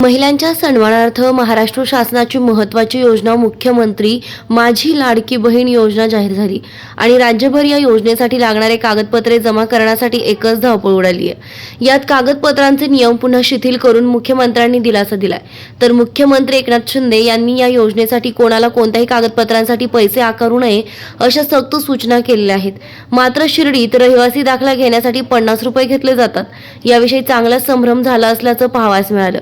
महिलांच्या सन्मानार्थ महाराष्ट्र शासनाची महत्त्वाची योजना मुख्यमंत्री माझी लाडकी बहीण योजना जाहीर झाली. आणि राज्यभर या योजनेसाठी लागणारे कागदपत्रे जमा करण्यासाठी एकच धावपळ उडाली आहे. यात कागदपत्रांचे नियम पुन्हा शिथिल करून मुख्यमंत्र्यांनी दिलासा दिलाय. तर मुख्यमंत्री एकनाथ शिंदे यांनी या योजनेसाठी कोणाला कोणत्याही कागदपत्रांसाठी पैसे आकारू नये अशा सक्त सूचना केलेल्या आहेत. मात्र शिर्डीत रहिवासी दाखला घेण्यासाठी पन्नास रुपये घेतले जातात. याविषयी चांगला संभ्रम झाला असल्याचं पाहावास मिळालं.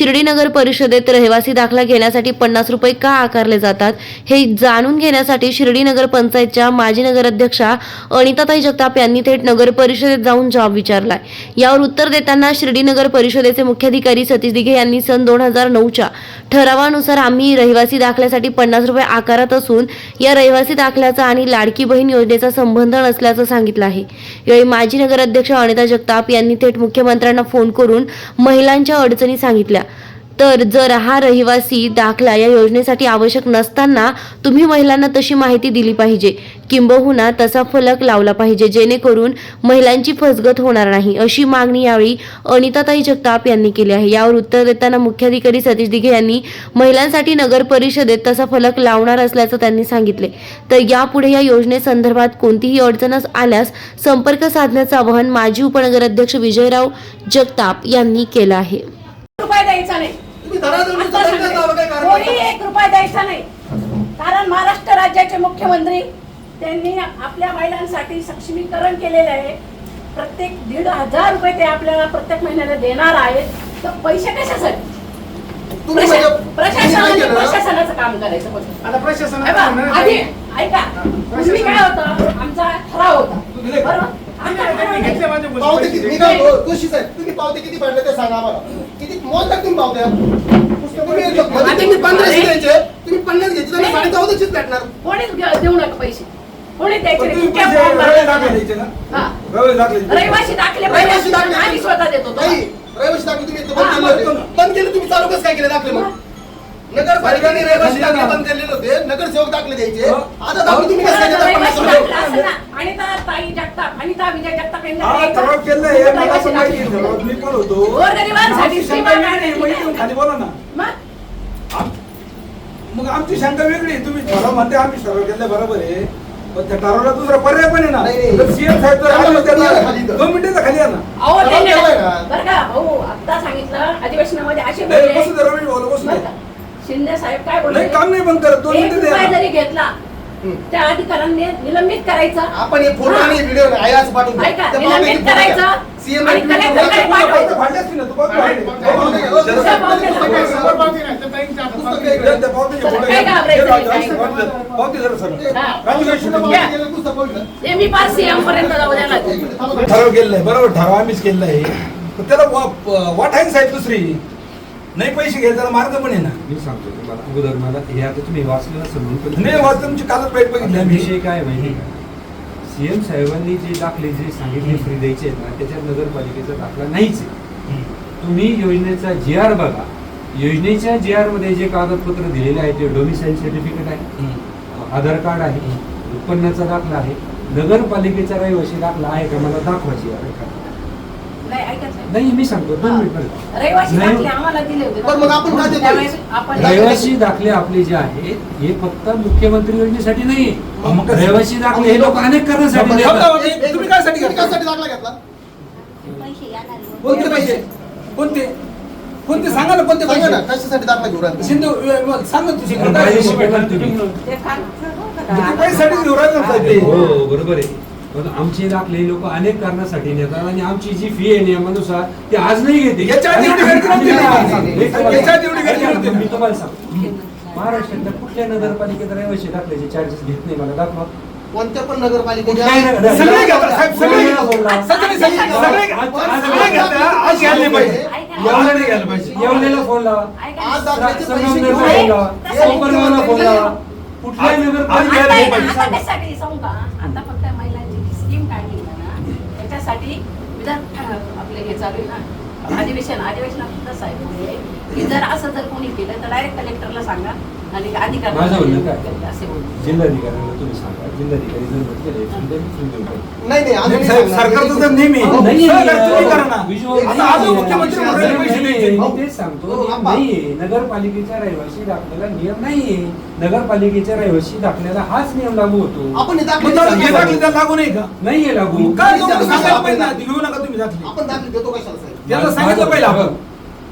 शिर्डी नगर परिषदेत रहिवासी दाखला घेण्यासाठी पन्नास रुपये का आकारले जातात हे जाणून घेण्यासाठी शिर्डी नगर पंचायतच्या माजी नगराध्यक्षा अनिताताई जगताप यांनी थेट नगर परिषदेत जाऊन जॉब विचारलाय. यावर उत्तर देताना शिर्डी नगर परिषदेचे मुख्याधिकारी सतीश दिघे यांनी सन दोन हजार नऊच्या ठरावानुसार आम्ही रहिवासी दाखल्यासाठी पन्नास रुपये आकारत असून या रहिवासी दाखल्याचा आणि लाडकी बहीण योजनेचा संबंध नसल्याचं सांगितलं आहे. यावेळी माजी नगराध्यक्ष अनिता जगताप यांनी थेट मुख्यमंत्र्यांना फोन करून महिलांच्या अडचणी सांगितल्या. तर जर हा रहिवासी दाखला या योजनेसाठी आवश्यक नसताना तुम्ही महिलांना तशी माहिती दिली पाहिजे. किंबहुना तसा फलक लावला पाहिजे जेणेकरून महिलांची फसगत होणार नाही अशी मागणी यावेळी अनिताताई जगताप यांनी केली आहे. यावर उत्तर देताना मुख्याधिकारी सतीश दिघे यांनी महिलांसाठी नगर परिषदेत तसा फलक लावणार असल्याचं त्यांनी सांगितले. तर यापुढे या योजनेसंदर्भात कोणतीही अडचण आल्यास संपर्क साधण्याचं आवाहन माजी उपनगराध्यक्ष विजयराव जगताप यांनी केलं आहे रुपये द्यायचा नाही तुम्ही धडाधड आता सांगते. कोणी एक रुपया द्यायचा नाही कारण महाराष्ट्र राज्याचे मुख्यमंत्री त्यांनी आपल्या महिलांसाठी सक्षमीकरण केलेले आहे प्रत्येक दीड हजार रुपये ते आपल्याला प्रत्येक महिन्याला देणार आहेत तर पैसे कशासाठी तुम्ही प्रशा- म्हणजे- तुम्ही काय प्रशासनाने केलं? प्रशासनाचं काम करायचं. आता हे बघा, आधी नाही. ऐका तुम्ही काय होतं आमचा ठराव होता दिले का? बरोबर आमचा ठराव पावते. किती मी काय तुम्ही पावते किती पाडले ते सांगा आम्हाला किती मोजता तुम्ही पावत्या तुम्ही मध्ये तुम्ही पंधराशे द्यायचे तुम्ही पन्नास घेतले तर साडे चौदाशेच भेटणार कोणीच घे- देऊ नका पैसे कोणीच द्यायचे पण नाही. तुम्ही पैसे रवे. दाखले द्यायचे ना? हा. रवे दाखले द्यायचे. रहिवासी दाखले रहिवासी दाखले आम्ही स्वतः देतो तो. नाही रहिवासी दाखले तुम्ही इथं बंद केले होते बंद केले तुम्ही चालू कसं काय केले दाखले मग नगरपालिकेने रहिवासी दाखले बंद केलेले होते नगरसेवक दाखले द्यायचे. आता दाखले तुम्ही कसं काय देता पन्नास रहिवासी रुपये? दाखला असेल ना. अनिता ताई जगताप अनिता विजय जगताप यांनी हा. हे मला माहिती आहे. मी पण होतो. गोरगरिबांसाठी आमची वेगळी आहे. मग इथून खाली बोला ना मग आम- मग आमची शंका वेगळी आहे. तुम्ही ठराव म्हणते आम्ही ठराव केलं बरोबर आहे पण त्या ठरावाला दुसरा पर्याय पण आहे ना नाही, नाही. तर सीएम साहेब आले मग खाली. दोन मिनिटाचा खाली या ना अहो ठराव त्यांनी केलाय का? बरं का भाऊ आता सांगितलं अधिवेशनामध्ये असे नाही, बोलले बसू दे, रवी भाऊ, बसू दे. बरं का? शिंदे साहेब काय बोलले? नाही काम नाही बंद करत. दोन एक मिनिटं द्या रुपया ना. जरी घेतला. त्या अधिकाऱ्यांनी निलंबित करायचं. आपण हे फोटो आणि व्हिडिओ पाठवून ऐका निलंबित करायचं आणि की तू फाडली. दुसऱ्या. पुस्तक पावतीचे काय नाही? पावती- जरा हा. मी पाच सीएम पर्यंत जाऊ द्यायला ठराव केलेला आहे बरोबर ठराव आम्हीच केलेला आहे. पण त्याला वा- वाट आहे ना साहेब दुसरी? नाही पैसे त्याला मार्ग पण आहे ना. मी सांगतो तुम्हाला अगोदर मला हे आता तुम्ही वाचलेलं पण- नाही वाच तुमची कालच बाईट बघितली विषय काय माहिती का? सीएम साहेबांनी जे दाखले जे सांगितले फ्री द्यायचे आहेत ना त्याच्यात नगरपालिकेचा दाखला नाहीच आहे. तुम्ही योजनेचा जी आर बघा. योजनेच्या जी आरमध्ये जे कागदपत्र दिलेले आहे ते डोमिसाईल सर्टिफिकेट आहे. आधार कार्ड आहे. उत्पन्नाचा दाखला आहे. नगरपालिकेचा रहिवासी दाखला आहे का? मला दाखवायची आहे का? नाही ऐकायचं नाही मी सांगतो दोन मिनिट बरं. रहिवासी नाही. दाखले आम्हाला दिले होते पण मग आपण काय देतो? त्यावेळेस आपण रहिवासी दाखले आपले जे आहेत हे फक्त मुख्यमंत्री योजनेसाठी नाही अहो, मग कसं? रहिवासी दाखले हे लोक अनेक देतात. तुम्ही कायसाठी घेतला? कशासाठी दाखला घेतला कोणते पैसे कोणते कोणते सांगा ना कोणते सांगा ना पैसे कशासाठी दाखला घेऊन राहिले? सिंधू अ, बोल, सांगा तुझी पण तुम्ही. ते घेऊन राहिले ना साहेब ते. हो बरोबर आहे पण आमचे दाखले लोक अनेक कारणासाठी नेतात आणि आमची जी फी आहे नियमानुसार ते आज नाही घेते. मी तुम्हाला सांगतो. महाराष्ट्रातल्या कुठल्या नगरपालिकेत रहिवासी दाखल्याचे चार्जेस घेत नाही मला. दाखवा. कोणत्या पण नगरपालिकेच्या. येवलेला फोन लावा. फोन कुठल्याही सांगू का? आता फक्त महिलांची जी स्कीम काढली आहे करण्यासाठी विधान आपले हे चालू आहे ना? अधिवेशन अधिवेशनात कसं आहे म्हणजे की जर असं जर कोणी केलं तर डायरेक्ट कलेक्टरला सांगा आणि अधिकार? असे जिल्हाधिकाऱ्यांना तुम्ही सांगा. जिल्हाधिकारी जर म्हटले सांगतो हो, नियम आप्पा. नाहीये. नगरपालिकेच्या रहिवासी दाखल्याला नियम नाहीये. नगरपालिकेच्या रहिवासी दाखल्याला हाच नियम लागू होतो. आपण हे हे सांगतो. लागू नाही का? नाहीये लागू. काय घेऊ नका तुम्ही दाखले आपण दाखले देतो कशाला त्याला सांगितलं पहिलं आपण.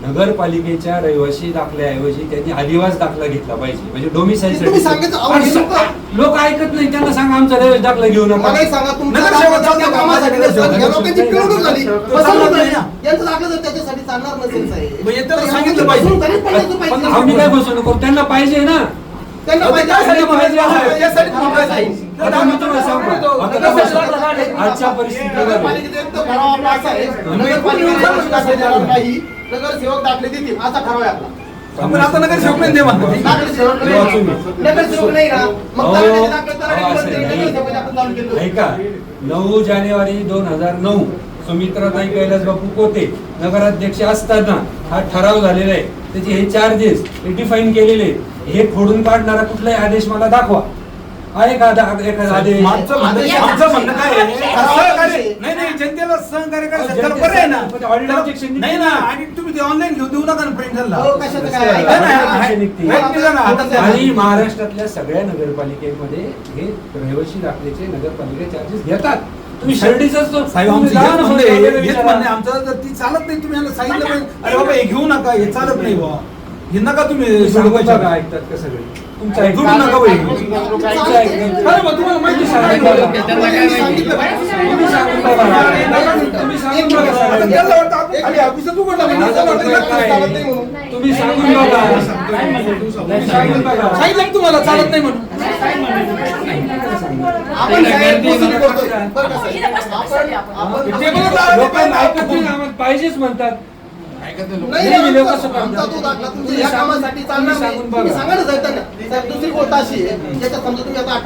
नगरपालिकेच्या रहिवासी दाखल्याऐवजी त्यांनी आदिवास दाखला घेतला पाहिजे म्हणजे डोमिसाईल तुम्ही सांगायचं, अहो, हे लोकं- लोक ऐकत नाही त्यांना सांगा आमचा रहिवासी दाखला घेऊ नका मलाही सांगा तुमच्या नगरसेवक दाखला चालतो त्या का? कामासाठी नगरसेवक नसेल. या लोकांची पिळवणूक झाली तो फसवणूक चालणार झाली नाही ना. यांचं दाखलं जर त्याच्यासाठी चालणार नसेल साहेब मग हे त्याला तर सांगितलं पाहिजे. फसवणूक आम्ही काय करू त्यांना पाहिजे ना त्यांना अहो, पाहिजे त्यासाठी असेल, पाहिजे आहे. त्यासाठी ठराव पाहिजे. आहे. आता मी तुम्हाला सांगतो आता काय बसतो? आजच्या परिस्थितीमध्ये नगरपालिकेत एक तर ठराव आपला असा आहे नगरपालिकेला रहिवासी दाखले देणार नाही नगरसेवक दाखले देतील असा ठराव आहे आपला आपण आता नगरसेवक नाही देवा नगरसेवक तेव्हा तुम्ही. नाही नगरसेवक नाही ना मग अहो, तलाठीचे दाखले तलाठी अहो, असं करतील, नाही. नगरसेवकाचे आपण चालू केलं. ऐका नऊ जानेवारी दोन हजार नऊ सुमित्राताई कैलास बापू कोते नगराध्यक्ष असताना हा ठराव झालेला आहे त्याचे हे चार्जेस हे डिफाईन केलेले आहेत. हे फोडून काढणारा कुठलाही आदेश मला दाखवा. आहे का दा- एखादा आदेश. आमचं म्हणणं आमचं म्हणणं काय आहे? सहकार्य नाही नाही जनतेला सहकार्य अहो, करायचं त्याला जनतेचं- पर्याय ना पण audit objection नाही ना आणि तुम्ही ते ऑनलाईन घेऊन देऊ नका ना हो, कशाचं काय? निघते. आणि महाराष्ट्रातल्या सगळ्या नगरपालिकेमध्ये हे रहिवासी दाखल्याचे नगरपालिका चार्जेस घेतात. तुम्ही शिर्डीच साहेब आमचं हेच म्हणणं आहे, हेच म्हणणं आहे. आमचं जर ती चालत नाही तुम्ही यांना सांगितलं पाहिजे अरे बाबा हे घेऊ नका हे चालत नाही बा हे नका तुम्ही. ऐकतात का सगळे तुमचं ऐकतात. तुम्ही नका बाई. अरे तुम्हाला माहिती सांगून बघा. म्हणजे सांगितलं तुम्हाला चालत नाही म्हणून आपण साहेब ऐकत नाही आम्हाला पाहिजेच म्हणतात नाही, नाही, नाही, लोकं आमचा- कसं आमचा करतात? तो दाखला तुमच्या तुम्ही या सांगून- कामासाठी चालणार तुम्ही नाही. सांगून तुम्ही बघा. सांगा ना जायचं ना साहेब दुसरी गोष्ट अशी आहे ज्याच्यात समजा तुम्ही आता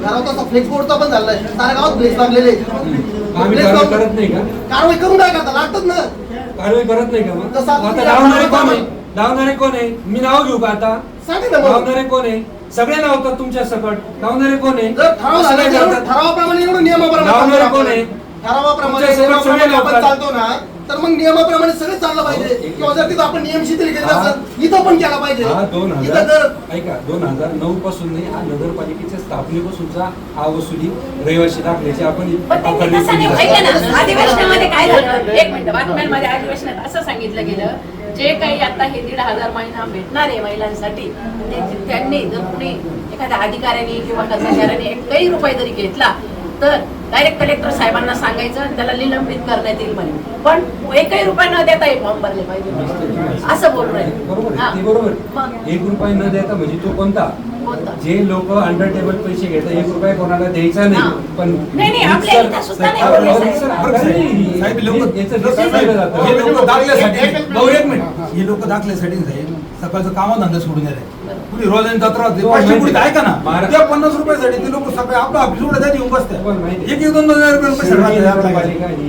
ठराव तसा फ्लेक्स बोर्डचा पण झालाय साऱ्या गावात फ्लेक्स लागलेले आहेत. आम्ही फ्लेक्स कारवाई लावून- करत नाही का कारवाई काय करता लागतात ना कारवाई करत नाही का मग तसं आता आता तुम्ही लावणारे कोण आहे लावणारे कोण आहे मी नाव घेऊ का आता सांगा ना मग लावणारे कोण आहे सगळे लावतात तुमच्या सकट लावणारे कोण आहे जर ठराव झाला तर. ठरावाप्रमाणे एवढं नियमाप्रमाणे लावणारे चालतो कोण आपण. आहे? ठरावाप्रमाणे तुमच्या सगळं नियमाप्रमाणे सगळे आपण लावतात. चालतो ना तर मग नियमाप्रमाणे सगळं चाललं हो, पाहिजे एक- किंवा जर तिथं आपण नियम शिथिल केले हा. असेल इथं पण केला पाहिजे. हा दोन इथं हजार जर ऐका दोन हजार नऊ पासून नाही हा नगरपालिकेच्या स्थापनेपासूनचा हा वसुली रहिवासी दाखल्याची आपण पण त्यांनी ऐका. ना. अधिवेशनामध्ये काय झालं? एक मिनिट बातम्यांमध्ये अधिवेशनात असं सांगितलं गेलं जे काही आता हे दीड हजार महिना भेटणार आहे महिलांसाठी ते- त्यांनी जर कुणी एखाद्या अधिकाऱ्याने किंवा कर्मचाऱ्याने एकही रुपये जरी घेतला तर डायरेक्ट कलेक्टर साहेबांना सांगायचं आणि त्याला निलंबित करण्यात येईल म्हणे. पण एकही रुपये न देता हे फॉर्म भरले पाहिजे. असं बोलून राहिले. बरोबर हा. एक रुपया न देता म्हणजे तो कोणता? जे लोक अंडर टेबल पैसे घेतात एक रुपया कोणाला द्यायचा. नाही. पण. हे लोक दाखल्यासाठी. भाऊ एक मिनिट. हे लोक दाखल्यासाठी साहेब सकाळचं कामधंदा सोडून गेले. कुणी रोज आणि जत्रा होते हो, पाचशे कुणी ऐका ना. त्या पन्नास रुपयासाठी ते लोक सकाळी आपलं ऑफिस उघडं त्यात येऊन पण बसतात एक एक दोन दोन हजार रुपये पैसे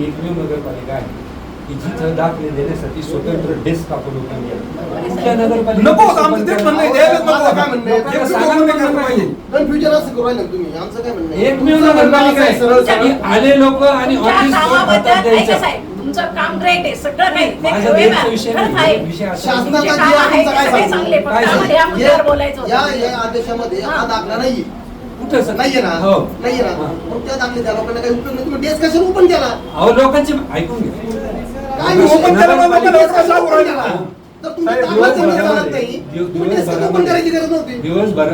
एकमेव नगरपालिका आहे की जिथं दाखले देण्यासाठी स्वतंत्र डेस्क आपण नको होतं, आमचं तेच म्हणणं आहे, द्यायलाच नको माझं काय म्हणणं आहे? होतं. लोकांना एक सांगायला रुपया नको पाहिजे. कन्फ्युजन असं करू राहिले ना तुम्ही. आमचं काय म्हणणं आहे? एकमेव तुमचं म्हणणं नगरपालिका असं आहे, सरळ आहे. सरळ. की आले लोक आणि ऑफिस द्यायचं? तुमचं काम ग्रेट आहे सगळं काही? चांगले बोलायचं या होतं. या आदेशामध्ये हा. दाखला नाहीये. नाहीये ना? हो. नाहीये ना? हा. मग त्या दाखले त्या लोकांना काही उपयोग नाही. तुम्ही डेस्क कशाला ओपन केला. अहो लोकांचे ऐकून घ्या. काय केला. तर तुम्ही चालत नाही? दिव- तुम्ही डेस्क दिवसभरामध्ये- ओपन करायची गरज नव्हती. दिवसभर.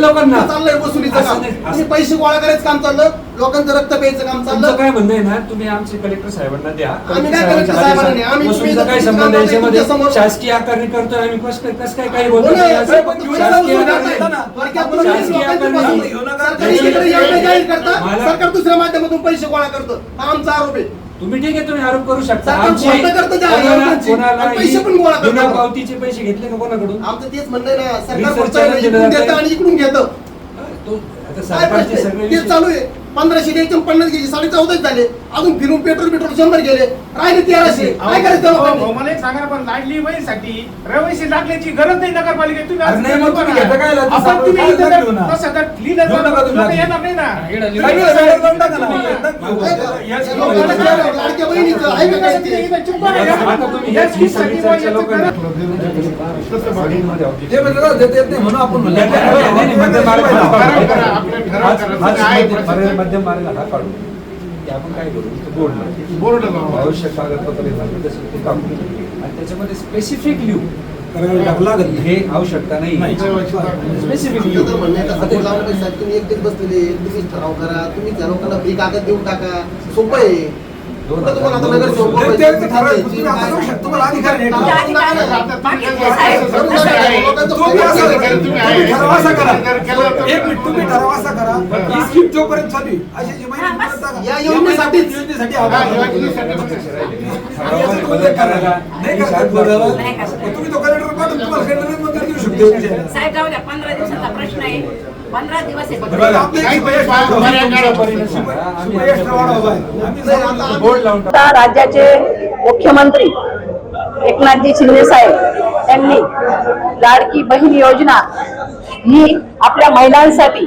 लोकांना. चाललंय वसुलीचं काम. पैसे गोळा करायचं काम चाललं. लोकांचं रक्त प्यायचं काम तुमचं चाललं काय म्हणणं आहे ना तुम्ही आमचे कलेक्टर साहेबांना द्या आम्ही काय कलेक्टर साहेबांना नाही, आम्ही वसुलीचा काय संबंध आहे याच्यामध्ये शासकीय आकारणी करतोय आम्ही कसं काय कसं काय काही हो बोलतो ना, नाही असं. साहेब, पण तुम्ही शासकीय शासकीय आकारणी आकारणी करता ना. थोडक्यात आपण बोलून शासकीय लोकांची आकारणी फसवणूक. घेऊ नका. सरकार इकडे योजना जाहीर करता मला- सरकार दुसऱ्या माध्यमातून पैसे गोळा करतं हा आमचा आरोप आहे तुम्ही ठीक आहे तुम्ही आरोप करू शकता सरकार आमचे खोटं करतं त्या कोणाला- आरोपांची. कोणाला आणि पैसे पण गोळा करतं. बिना पावतीचे पैसे घेतले का कोणाकडून आमचं तेच म्हणणं आहे ना सरकार Research फक्त इकडून देतं. आणि इकडून घेतं तो आता काय सरकारचे प्रश्न सगळे आहे? तेच विषय- चालू आहे पंधराशे द्यायचे पन्नास घ्यायचे साडे चौदाच झाले अजून फिरून पेट्रोल पेट्रोल शंभर गेले राहिले तेराशे काय करायचं मला एक सांगा पण लाडली बहिणीसाठी रहिवासी दाखल्याची गरज नाही नगरपालिकेत तुम्ही म्हणून आपण मध्यम मार्ग ठराव करा, आपलं ठराव हाच- करा. हाच आहे मध्य- procedure. मध्यम मार्ग हा काढू. की आपण काय करू? बोर्ड. बोर्ड. आवश्यक कागदपत्रे लागतील तसं ते काढू. आणि त्याच्यामध्ये स्पेसिफिक लिहू लागत. हे आवश्यकता नाही. नाही. स्पेसिफिक लिहू तुम्ही एकटेच बसलेले तुम्हीच ठराव करा. तुम्ही त्या लोकांना फ्री कागद देऊन टाका. सोपं आहे. तुम्ही एक मिनिट ठराव असा करा. ही स्कीम जोपर्यंत चालू अशी जी. या. योजनेसाठी हा, योजनेसाठी तुम्ही तो कलेक्टर पाठवून तुम्हाला देऊ शकतो विषयाला. साहेब जाऊ द्या पंधरा दिवसाचा प्रश्न आहे पंधरा दिवस आहे. राज्याचे मुख्यमंत्री एकनाथजी शिंदे साहेब यांनी लाडकी बहीण योजना ही आपल्या महिलांसाठी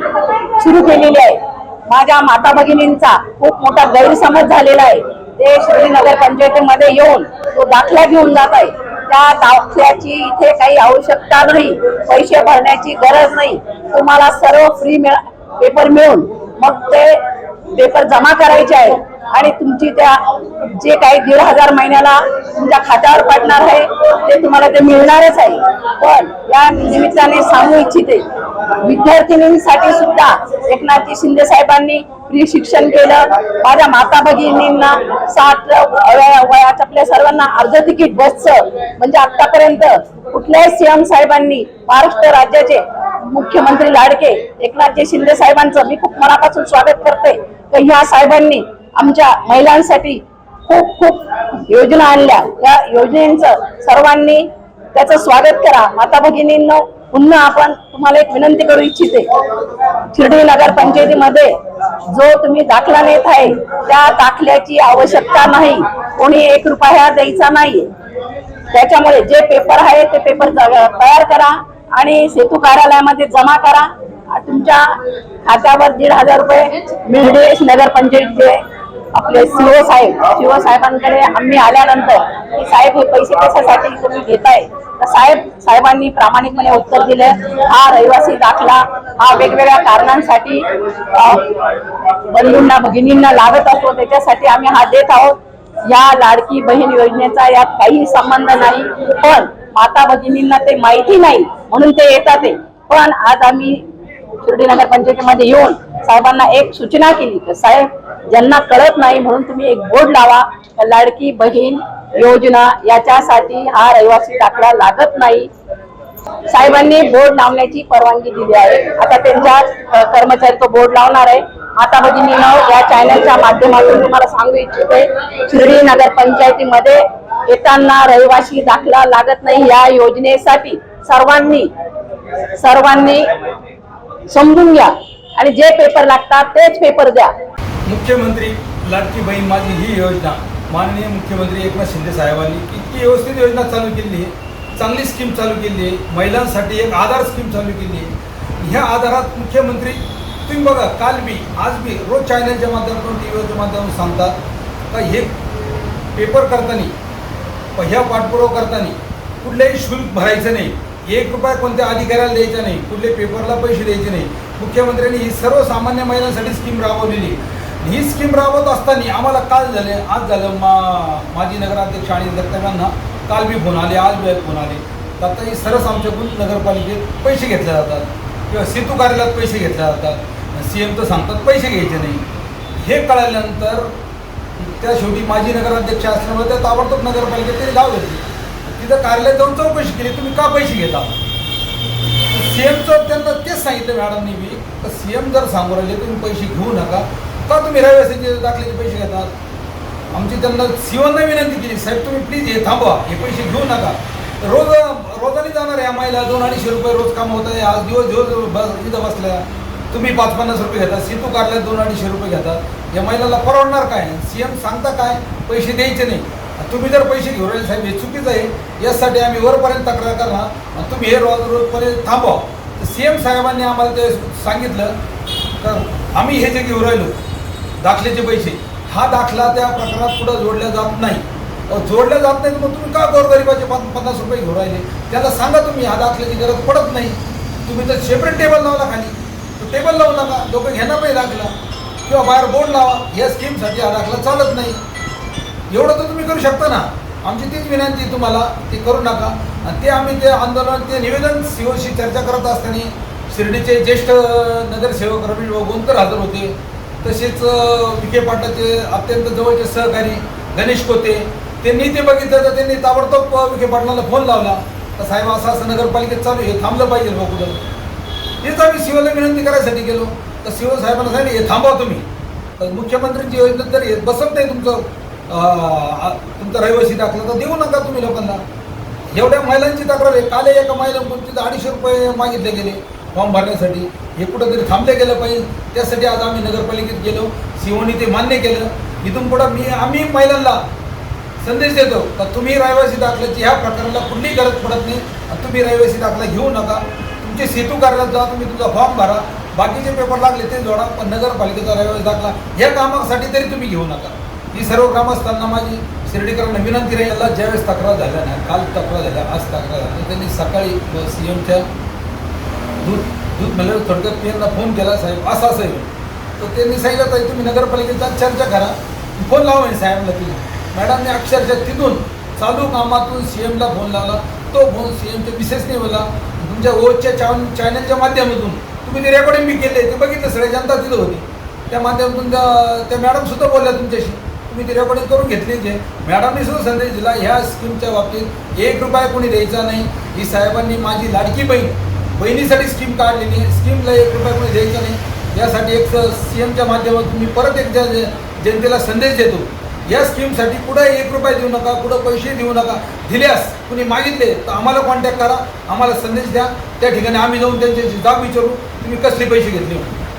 सुरू केलेली आहे. माझ्या माता भगिनींचा खूप मोठा गैरसमज झालेला आहे. ते शिर्डी नगर पंचायतीमध्ये येऊन तो दाखला घेऊन जात आहे. त्या दाखल्याची इथे काही आवश्यकता नाही पैसे भरण्याची गरज नाही. तुम्हाला सर्व फ्री मिळा पेपर मिळून मग ते पेपर जमा करायचे आहे. आणि तुमची त्या जे काही दीड हजार महिन्याला तुमच्या खात्यावर पडणार आहे ते तुम्हाला ते मिळणारच आहे. पण या निमित्ताने सांगू इच्छिते विद्यार्थिनींसाठी सुद्धा एकनाथजी शिंदे साहेबांनी फ्री शिक्षण केलं. माझ्या माता भगिनींना साठ वयात आपल्या सर्वांना अर्ध तिकीट बसचं. म्हणजे आतापर्यंत कुठल्याही सीएम साहेबांनी महाराष्ट्र राज्याचे मुख्यमंत्री लाडके एकनाथजी शिंदे साहेबांचं मी खूप मनापासून स्वागत करते की ह्या साहेबांनी आमच्या महिलांसाठी खूप खूप योजना आणल्या. या योजनेचं सर्वांनी त्याचं स्वागत करा. माता भगिनींनो पुन्हा आपण तुम्हाला एक विनंती करू इच्छिते. शिर्डी नगर पंचायतीमध्ये जो तुम्ही दाखला नेत आहे त्या दाखल्याची आवश्यकता नाही. कोणी एक रुपया द्यायचा नाही. त्याच्यामुळे जे पेपर आहे ते पेपर तयार करा आणि सेतू कार्यालयामध्ये जमा करा. तुमच्या खात्यावर दीड हजार रुपये मिळते नगर पंचायतीचे आपले सीओ साहेब सीओ साहेबांकडे आम्ही आल्यानंतर की साहेब हे पैसे कशासाठी तुम्ही घेताय? तर साहेब साहेबांनी प्रामाणिकपणे उत्तर दिले हा रहिवासी दाखला हा वेगवेगळ्या कारणांसाठी बंधूंना भगिनींना लागत असतो त्याच्यासाठी आम्ही हा देत आहोत. या लाडकी बहीण योजनेचा यात काही संबंध नाही पण माता भगिनींना ते माहिती नाही म्हणून ते येतात पण आज आम्ही शिर्डी नगर पंचायतीमध्ये येऊन साहेबांना एक सूचना केली तर साहेब ज्यांना कळत नाही म्हणून तुम्ही एक बोर्ड लावा. लाडकी बहीण योजना याच्यासाठी हा रहिवासी दाखला लागत नाही. साहेबांनी बोर्ड लावण्याची परवानगी दिली आहे. आता त्यांच्या कर्मचारी तो बोर्ड लावणार आहे. माता भगिनीनं या चॅनलच्या माध्यमातून तुम्हाला सांगू इच्छिते शिर्डी नगर पंचायतीमध्ये येताना रहिवासी दाखला लागत नाही. या योजनेसाठी सर्वांनी सर्वांनी समजून घ्या. आणि जे पेपर लागतात तेच पेपर द्या. मुख्यमंत्री लाडकी बहीण माझी ही योजना. माननीय मुख्यमंत्री एकनाथ शिंदे साहेबांनी इतकी व्यवस्थित योजना चालू केली आहे. चांगली स्कीम चालू केली आहे. महिलांसाठी एक आधार स्कीम चालू केली आहे. ह्या आधारात मुख्यमंत्री तुम्ही बघा काल मी आज मी रोज चॅनलच्या माध्यमातून टी व्हीच्या माध्यमातून सांगतात का हे पेपर करताना ह्या पाठपुरावा करताना कुठलंही शुल्क भरायचं नाही. एक रुपया कोणत्या अधिकाऱ्याला द्यायचा नाही. कुठले पेपरला पैसे द्यायचे नाही. मुख्यमंत्र्यांनी ही सर्वसामान्य महिलांसाठी स्कीम राबवलेली ही स्कीम राबवत असताना आम्हाला काल झाले आज झालं मा माजी नगराध्यक्ष आणि दत्तकांना काल बी फोन आले आज बी फोन आले. तर आता ही सरस आमच्याकडून नगरपालिकेत पैसे घेतले जातात. किंवा सेतू कार्यालयात पैसे घेतले जातात. सी एम तर सांगतात पैसे घ्यायचे नाही. हे कळाल्यानंतर त्या शेवटी माजी नगराध्यक्ष असल्यामुळे त्या ताबडतोब नगरपालिकेत तरी धाव घेतली. तिथं कार्यालयात जाऊन चौकशी केली तुम्ही का पैसे घेता? सी एमचं त्यांना तेच सांगितलं मॅडमनी मी तर सीएम जर सांगू राहिले तुम्ही पैसे घेऊ नका. का तुम्ही रहिवासीचे दाखल्याचे पैसे घेतात? आमची त्यांना सीओना विनंती केली साहेब तुम्ही प्लीज हे थांबवा हे पैसे घेऊ नका. रोज रोजाने जाणार या महिला दोन अडीचशे रुपये रोज काम होत आहे आज दिवस दिवस बस इथं बसल्या तुम्ही पाच पन्नास रुपये घेता सेतू काढल्या दोन अडीचशे रुपये घेतात. या महिलाला परवडणार काय? सीएम सांगता काय? पैसे द्यायचे नाही. तुम्ही जर पैसे घेऊन राहिले साहेब हे चुकीचं आहे. यासाठी आम्ही वरपर्यंत तक्रार करणार. तुम्ही हे रोज रोजपर्यंत थांबवा. तर सीएम साहेबांनी आम्हाला ते सांगितलं तर आम्ही हे जे घेऊन राहिलो दाखल्याचे पैसे. हा दाखला त्या प्रकारात पुढं जोडल्या जात नाही. जोडल्या जात नाही मग तुम्ही का गोरगरिबाचे पन- पन्नास रुपये घेऊन राहिले? त्याला सांगा तुम्ही हा दाखल्याची गरज पडत नाही. तुम्ही तर सेपरेट टेबल लावला खाली. तो टेबल लावू. नका लोक घेणार नाही दाखला. किंवा बाहेर बोर्ड लावा. या स्कीमसाठी हा दाखला चालत नाही. एवढं तर तुम्ही करू शकता ना. आमची तीच विनंती तुम्हाला. ते करू नका. आणि ते आम्ही ते आंदोलन ते निवेदन सीओशी चर्चा करत असताना शिर्डीचे ज्येष्ठ नगरसेवक रवींद्र गोंदकर हजर होते. तसेच विखे पाटलाचे अत्यंत जवळचे सहकारी गणेश कोते त्यांनी ते बघितलं तर त्यांनी ताबडतोब विखे पाटलाला फोन लावला. तर साहेब असं असं नगरपालिकेत चालू आहे हे थांबलं पाहिजे बा कुठं हेच आम्ही शिवला विनंती करायसाठी गेलो. तर शिव साहेबांना सांगितलं हे थांबवा तुम्ही. तर मुख्यमंत्र्यांची योजना जर हे बसत नाही तुमचं तुमचं तुमचा रहिवासी दाखला तर देऊ नका तुम्ही लोकांना. एवढ्या महिलांची तक्रार आहे. काल एका महिला तिथं अडीचशे रुपये मागितले गेले. फॉर्म भरण्यासाठी हे कुठंतरी थांबले गेलं पाहिजे. त्यासाठी आज आम्ही नगरपालिकेत गेलो. सीओनी ते मान्य केलं. इथून पुढं मी आम्ही महिलांना संदेश देतो का तुम्ही रहिवासी दाखल्याची ह्या प्रकाराला कुठलीही गरज पडत नाही आणि तुम्ही रहिवासी दाखला घेऊ नका. तुमचे सेतू कार्यालयात जा तुम्ही तुमचा फॉर्म भरा. बाकीचे पेपर लागले ते जोडा पण नगरपालिकेचा रहिवासी दाखला या कामासाठी तरी तुम्ही घेऊ नका. ही सर्व ग्रामस्थांना माझी शिर्डीकरांना विनंती राहिला. ज्यावेळेस तक्रार झाल्या ना काल तक्रार झाल्या आज तक्रार झाल्या त्यांनी सकाळी सी एमच्या दूध दूध म्हणजे थोडक्यात पी फोन केला साहेब असं असेल तर त्यांनी सांगितलं ताई तुम्ही नगरपालिकेचा चर्चा करा. फोन लावा म्हणे साहेबला तिला. मॅडमने अक्षरशः तिथून चालू कामातून सी एमला फोन लावला. तो फोन सी एमच्या नाही बोला तुमच्या ओच्या चॅन चॅनलच्या माध्यमातून तुम्ही ते रेकॉर्डिंग बी केले ते बघितलं सगळे जनता तिथं होती. त्या माध्यमातून त्या मॅडमसुद्धा बोलल्या तुमच्याशी. तुम्ही ते रेकॉर्डिंग करून घेतली जे. मॅडमने सुद्धा संदेश दिला ह्या स्कीमच्या बाबतीत एक रुपया कोणी द्यायचा नाही. ही साहेबांनी माझी लाडकी बहीण बहिणीसाठी स्कीम काढलेली आहे. स्कीमला एक रुपया कोणी द्यायचा नाही. यासाठी एक सी एमच्या माध्यमातून मी परत एक जनतेला संदेश देतो. या स्कीमसाठी कुठं एक रुपया देऊ नका कुठं पैसे देऊ नका. दिल्यास कुणी मागितले तर आम्हाला कॉन्टॅक्ट करा. आम्हाला संदेश द्या. त्या ठिकाणी आम्ही जाऊन त्यांच्याशी जाब विचारू. तुम्ही कसले पैसे घेतले म्हणून.